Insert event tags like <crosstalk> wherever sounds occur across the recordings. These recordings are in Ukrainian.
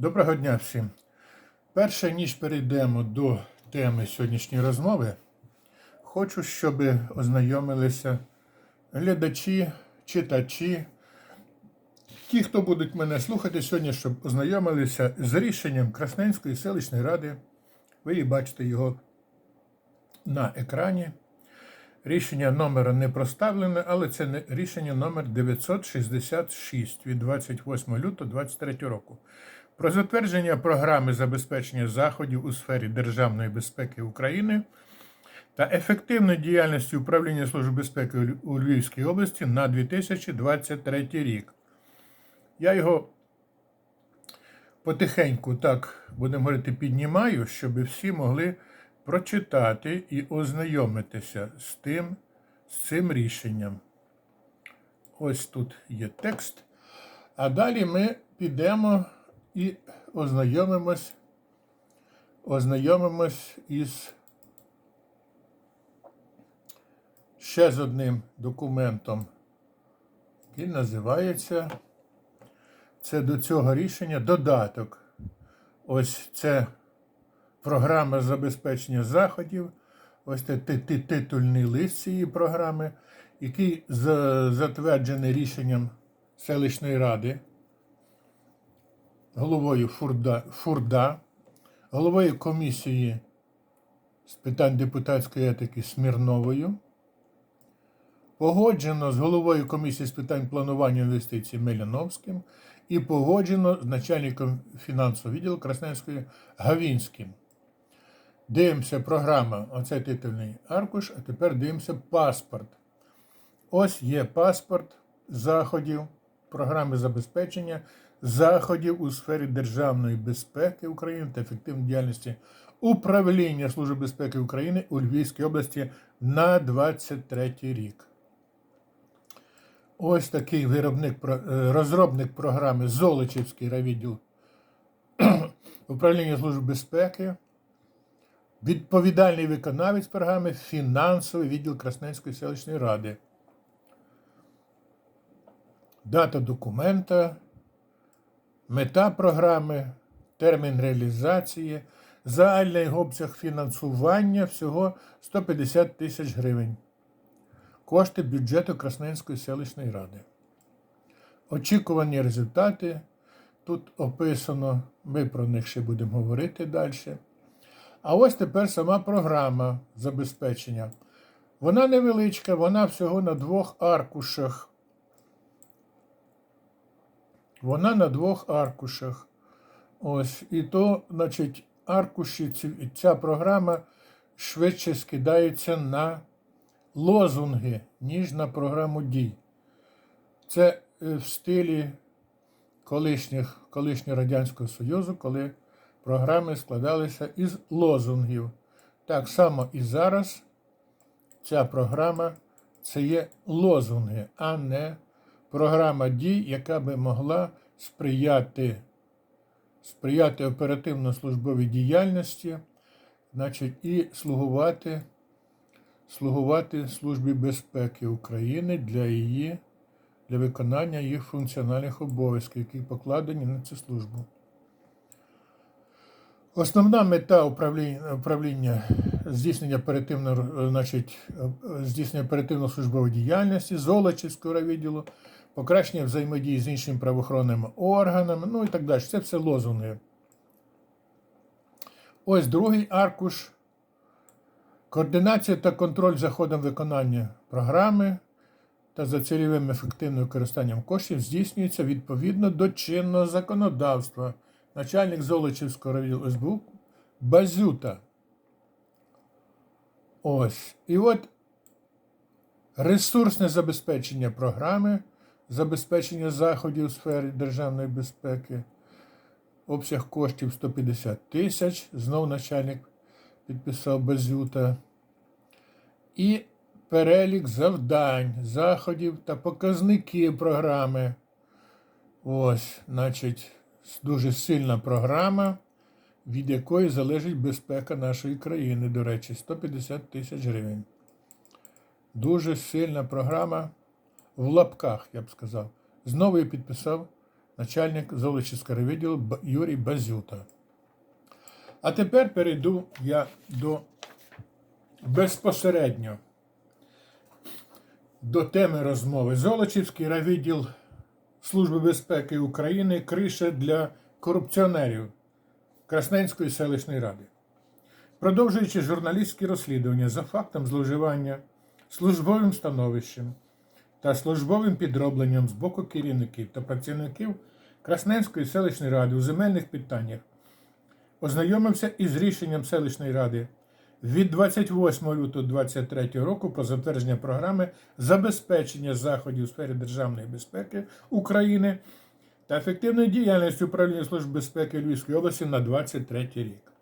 Доброго дня всім. Перше, ніж перейдемо до теми сьогоднішньої розмови, хочу, щоб ознайомилися глядачі, читачі, ті, хто будуть мене слухати сьогодні, щоб ознайомилися з рішенням Красненської селищної ради. Ви її бачите його на екрані. Рішення номера не проставлене, але це рішення номер 966 від 28 лютого 2023 року про затвердження програми забезпечення заходів у сфері державної безпеки України та ефективної діяльності управління Служби безпеки у Львівській області на 2023 рік. Я його потихеньку, так будемо говорити, піднімаю, щоб всі могли прочитати і ознайомитися з тим, з цим рішенням. Ось тут є текст. А далі ми підемо і ознайомимось, ознайомимось із ще з одним документом, який називається це до цього рішення додаток. Ось це програма забезпечення заходів. Ось це ти- ти- титульний лист цієї програми, який за- затверджений рішенням селищної ради головою Фурда, Фурда, головою комісії з питань депутатської етики Смірновою. Погоджено з головою комісії з питань планування інвестицій Меляновським і погоджено з начальником фінансового відділу Красненської Гавінським. Дивимося програма, оце титульний аркуш, а тепер дивимося паспорт. Ось є паспорт заходів, програми забезпечення заходів у сфері державної безпеки України та ефективної діяльності управління Служби безпеки України у Львівській області на 23 рік. Ось такий виробник, е, розробник програми Золочівський райвідділ <clears throat> управління Служби безпеки. Відповідальний виконавець програми фінансовий відділ Красненської селищної ради. Дата документа, мета програми, термін реалізації, загальний обсяг фінансування всього 150 тисяч гривень. Кошти бюджету Красненської селищної ради. Очікувані результати. Тут описано, ми про них ще будемо говорити далі. А ось тепер сама програма забезпечення. Вона невеличка, вона всього на двох аркушах. Вона на двох аркушах. Ось. І то, значить, аркуші, ця програма швидше скидається на лозунги, ніж на програму дій. Це е, в стилі колишніх, колишнього Радянського Союзу, коли програми складалися із лозунгів. Так само і зараз ця програма це є лозунги, а не програма дій, яка би могла сприяти, сприяти оперативно-службовій діяльності, значить, і слугувати, слугувати Службі безпеки України для її для виконання їх функціональних обов'язків, які покладені на цю службу. Основна мета управління, управління здійснення оперативно, значить, здійснення оперативно-службової діяльності, Золочівського райвідділу, покращення взаємодії з іншими правоохоронними органами, ну і так далі. Це все лозунги. Ось другий аркуш. Координація та контроль за ходом виконання програми та за цільовим ефективним використанням коштів здійснюється відповідно до чинного законодавства. Начальник Золочівського райвідділу СБУ Базюта. Ось. І от ресурсне забезпечення програми, забезпечення заходів у сфері державної безпеки, обсяг коштів 150 тисяч. Знов начальник підписав Базюта. І перелік завдань, заходів та показників програми. Ось, значить, дуже сильна програма, від якої залежить безпека нашої країни, до речі, 150 тисяч гривень. Дуже сильна програма в лапках, я б сказав. Знову я підписав начальник Золочівського відділу Юрій Базюта. А тепер перейду я до безпосередньо до теми розмови. Золочівський райвідділ Служби безпеки України криша для корупціонерів Красненської селищної ради. Продовжуючи журналістські розслідування за фактом зловживання службовим становищем та службовим підробленням з боку керівників та працівників Красненської селищної ради у земельних питаннях, ознайомився із рішенням селищної ради від 28 лютого 2023 року про затвердження програми забезпечення заходів у сфері державної безпеки України та ефективної діяльності управління Служби безпеки Львівської області на 2023 рік.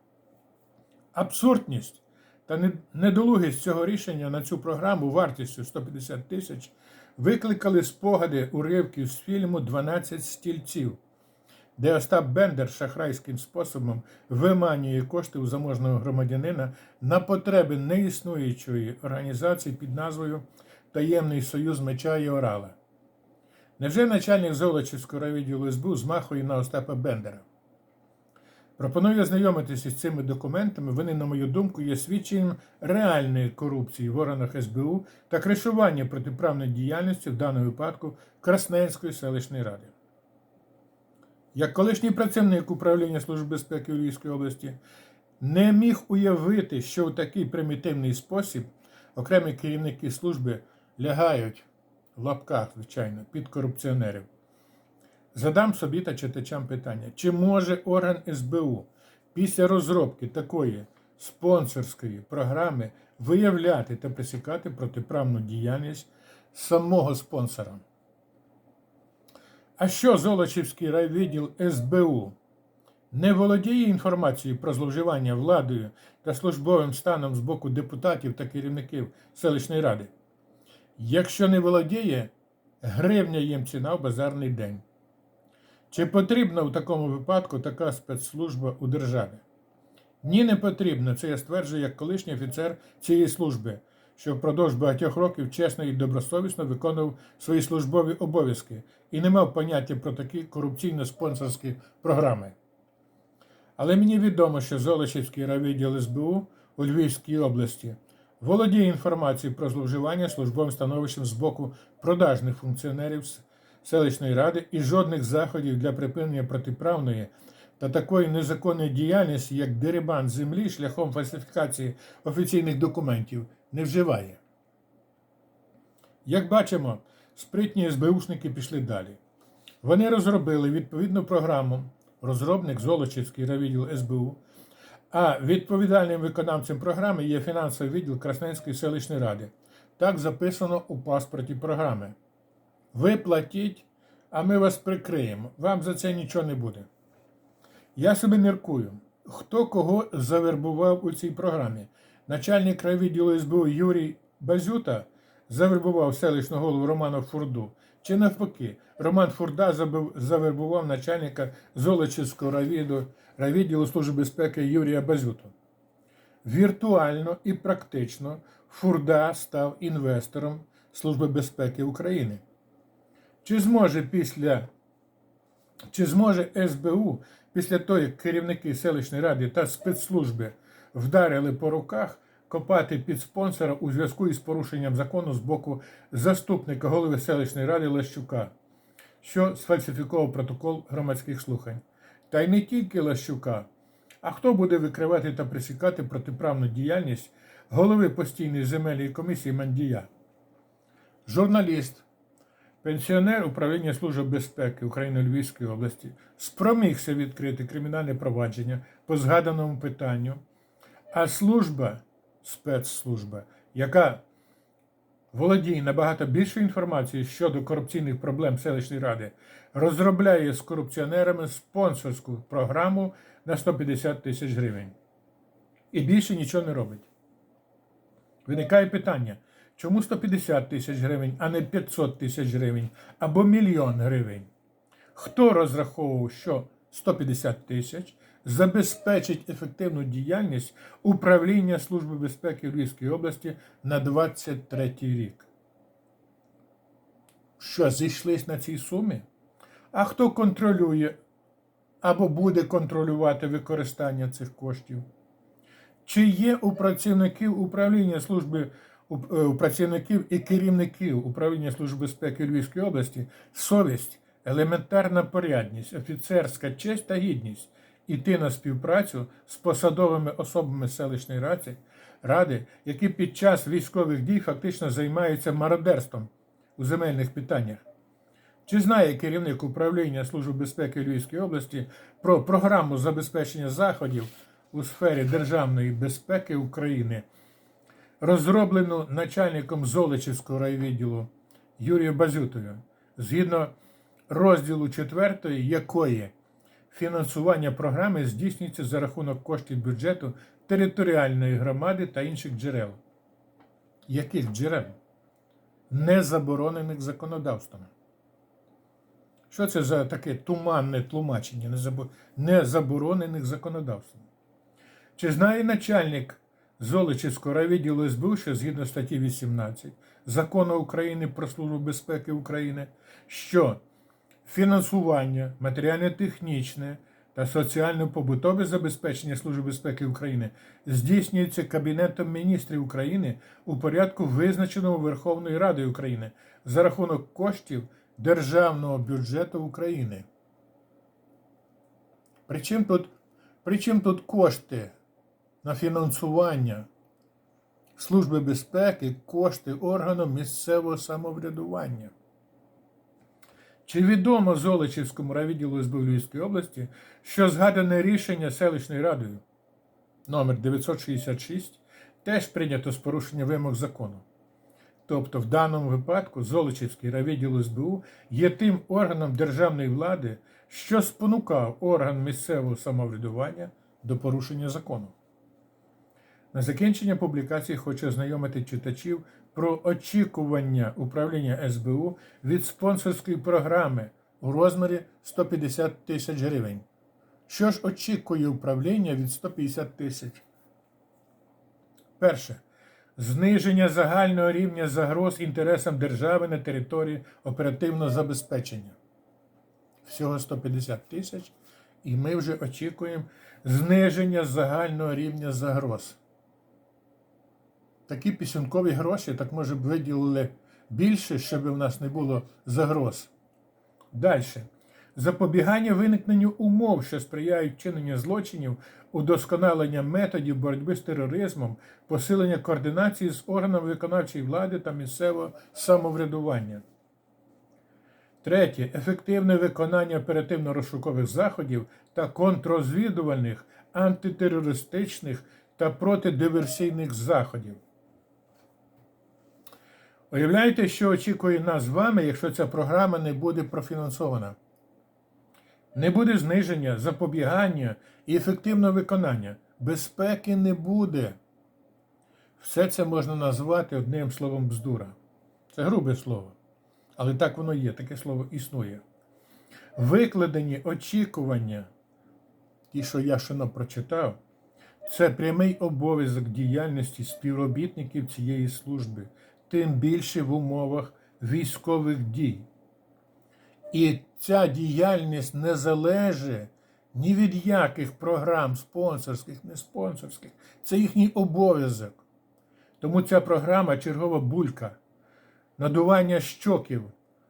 Абсурдність та недолугість цього рішення на цю програму вартістю 150 тисяч викликали спогади уривків з фільму «12 стільців, де Остап Бендер шахрайським способом виманює кошти у заможного громадянина на потреби неіснуючої організації під назвою Таємний Союз Меча і Орала. Невже начальник Золочівського райвідділу СБУ змахує на Остапа Бендера? Пропоную ознайомитися з цими документами. Вони, на мою думку, є свідченням реальної корупції в органах СБУ та кришування протиправної діяльності в даному випадку Красненської селищної ради. Як колишній працівник управління Служби безпеки у Львівській області не міг уявити, що у такий примітивний спосіб окремі керівники служби лягають в лапках, звичайно, під корупціонерів. Задам собі та читачам питання: чи може орган СБУ після розробки такої спонсорської програми виявляти та пресікати протиправну діяльність самого спонсора? А що Золочівський райвідділ СБУ не володіє інформацією про зловживання владою та службовим станом з боку депутатів та керівників селищної ради? Якщо не володіє, гривня їм ціна в базарний день. Чи потрібна в такому випадку така спецслужба у державі? Ні, не потрібно. Це я стверджую як колишній офіцер цієї служби, що впродовж багатьох років чесно і добросовісно виконував свої службові обов'язки і не мав поняття про такі корупційно-спонсорські програми. Але мені відомо, що Золочівський райвідділ СБУ у Львівській області володіє інформацією про зловживання службовим становищем з боку продажних функціонерів селищної ради і жодних заходів для припинення протиправної та такої незаконної діяльності, як дерибан землі шляхом фальсифікації офіційних документів, не вживає. Як бачимо, спритні СБУшники пішли далі. Вони розробили відповідну програму, розробник Золочівський райвідділ СБУ, а відповідальним виконавцем програми є фінансовий відділ Красненської селищної ради. Так записано у паспорті програми. Ви платіть, а ми вас прикриємо. Вам за це нічого не буде. Я собі міркую, хто кого завербував у цій програмі. Начальник райвідділу СБУ Юрій Базюта завербував селищного голову Романа Фурду. Чи навпаки, Роман Фурда завербував начальника Золочівського райвідділу, райвідділу Служби безпеки Юрія Базюту. Віртуально і практично Фурда став інвестором Служби безпеки України. Чи зможе після чи зможе СБУ після того, як керівники селищної ради та спецслужби вдарили по руках, копати під спонсора у зв'язку із порушенням закону з боку заступника голови селищної ради Лещука, що сфальсифікував протокол громадських слухань? Та й не тільки Лещука, а хто буде викривати та пресікати протиправну діяльність голови постійної земельної комісії Мандія? Журналіст, Пенсіонер управління Служби безпеки України Львівської області спромігся відкрити кримінальне провадження по згаданому питанню, а служба, спецслужба, яка володіє набагато більшою інформацією щодо корупційних проблем селищної ради, розробляє з корупціонерами спонсорську програму на 150 тисяч гривень. І більше нічого не робить. Виникає питання, чому 150 тисяч гривень, а не 500 тисяч гривень або мільйон гривень? Хто розраховував, що 150 тисяч забезпечить ефективну діяльність управління Служби безпеки Львівської області на 23 рік? Що, зійшлись на цій сумі? А хто контролює або буде контролювати використання цих коштів? Чи є у працівників управління служби е, у працівників і керівників управління Служби безпеки Львівської області совість, елементарна порядність, офіцерська честь та гідність іти на співпрацю з посадовими особами селищної ради, ради, які під час військових дій фактично займаються мародерством у земельних питаннях? Чи знає керівник управління Служби безпеки Львівської області про програму забезпечення заходів у сфері державної безпеки України, розроблену начальником Золочівського райвідділу Юрієм Базютою, згідно розділу 4, якої фінансування програми здійснюється за рахунок коштів бюджету територіальної громади та інших джерел? Яких джерел? Не заборонених законодавством. Що це за таке туманне тлумачення незаборонених законодавством? Чи знає начальник Золочівського райвідділу СБУ, що згідно статті 18 Закону України про Службу безпеки України, що фінансування, матеріально-технічне та соціально-побутове забезпечення Служби безпеки України здійснюється Кабінетом міністрів України у порядку, визначеному Верховною Радою України за рахунок коштів Державного бюджету України. Причому тут, причому тут кошти на фінансування Служби безпеки, кошти органам місцевого самоврядування? Чи відомо Золочівському райвідділу СБУ Львівської області, що згадане рішення селищною радою номер 966 теж прийнято з порушення вимог закону? Тобто, в даному випадку Золочівський райвідділ СБУ є тим органом державної влади, що спонукав орган місцевого самоврядування до порушення закону. На закінчення публікації хочу ознайомити читачів про очікування управління СБУ від спонсорської програми у розмірі 150 тисяч гривень. Що ж очікує управління від 150 тисяч? Перше. Зниження загального рівня загроз інтересам держави на території оперативного забезпечення. Всього 150 тисяч. І ми вже очікуємо зниження загального рівня загроз. Такі пісюнкові гроші, так може б виділили більше, щоб в нас не було загроз. Далі. Запобігання виникненню умов, що сприяють вчиненню злочинів, удосконалення методів боротьби з тероризмом, посилення координації з органами виконавчої влади та місцевого самоврядування. Третє. Ефективне виконання оперативно-розшукових заходів та контррозвідувальних, антитерористичних та протидиверсійних заходів. Уявляєте, що очікує нас з вами, якщо ця програма не буде профінансована? Не буде зниження, запобігання і ефективного виконання. Безпеки не буде. Все це можна назвати одним словом бздура. Це грубе слово. Але так воно є, таке слово існує. Викладені очікування, ті, що я щойно прочитав, це прямий обов'язок діяльності співробітників цієї служби, тим більше в умовах військових дій. І ця діяльність не залежить ні від яких програм спонсорських, не спонсорських. Це їхній обов'язок. Тому ця програма чергова булька, надування щоків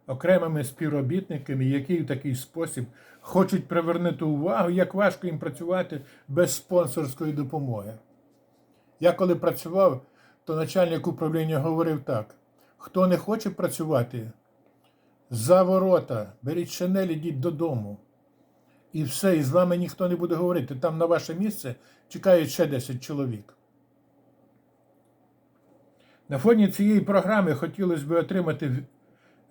окремими співробітниками, які в такий спосіб хочуть привернути увагу, як важко їм працювати без спонсорської допомоги. Я коли працював, то начальник управління говорив так: хто не хоче працювати, за ворота, беріть шинель, ідіть додому. І все, і з вами ніхто не буде говорити. Там на ваше місце чекають ще 10 чоловік. На фоні цієї програми хотілося б отримати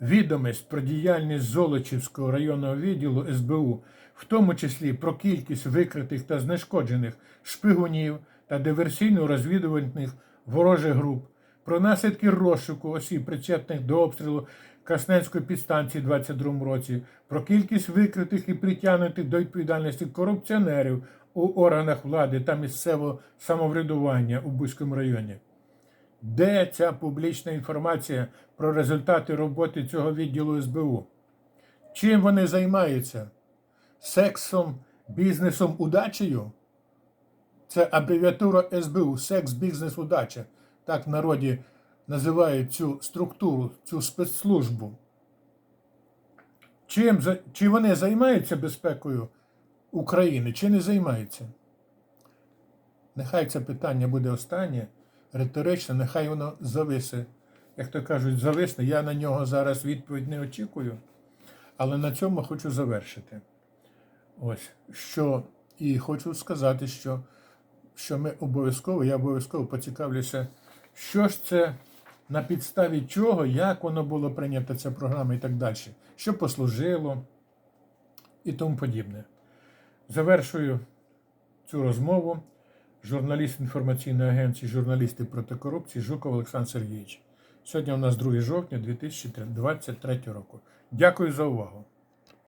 відомість про діяльність Золочівського районного відділу СБУ, в тому числі про кількість викритих та знешкоджених шпигунів та диверсійно-розвідувальних ворожих груп, про наслідки розшуку осіб, причетних до обстрілу Красненської підстанції у 2022 році, про кількість викритих і притягнутих до відповідальності корупціонерів у органах влади та місцевого самоврядування у Бузькому районі. Де ця публічна інформація про результати роботи цього відділу СБУ? Чим вони займаються? Сексом, бізнесом, удачею? Це абревіатура СБУ секс, бізнес, удача. Так в народі називають цю структуру, цю спецслужбу. Чим, чи вони займаються безпекою України, чи не займаються? Нехай це питання буде останнє, риторичне, нехай воно зависе. Як то кажуть, зависне. Я на нього зараз відповідь не очікую, але на цьому хочу завершити. Ось що і хочу сказати, що, що ми обов'язково, я обов'язково поцікавлюся, що ж це на підставі чого, як воно було прийнято, ця програма і так далі, що послужило і тому подібне. Завершую цю розмову. Журналіст інформаційної агенції Журналісти проти корупції Жуков Олександр Сергійович. Сьогодні у нас 2 жовтня 2023 року. Дякую за увагу.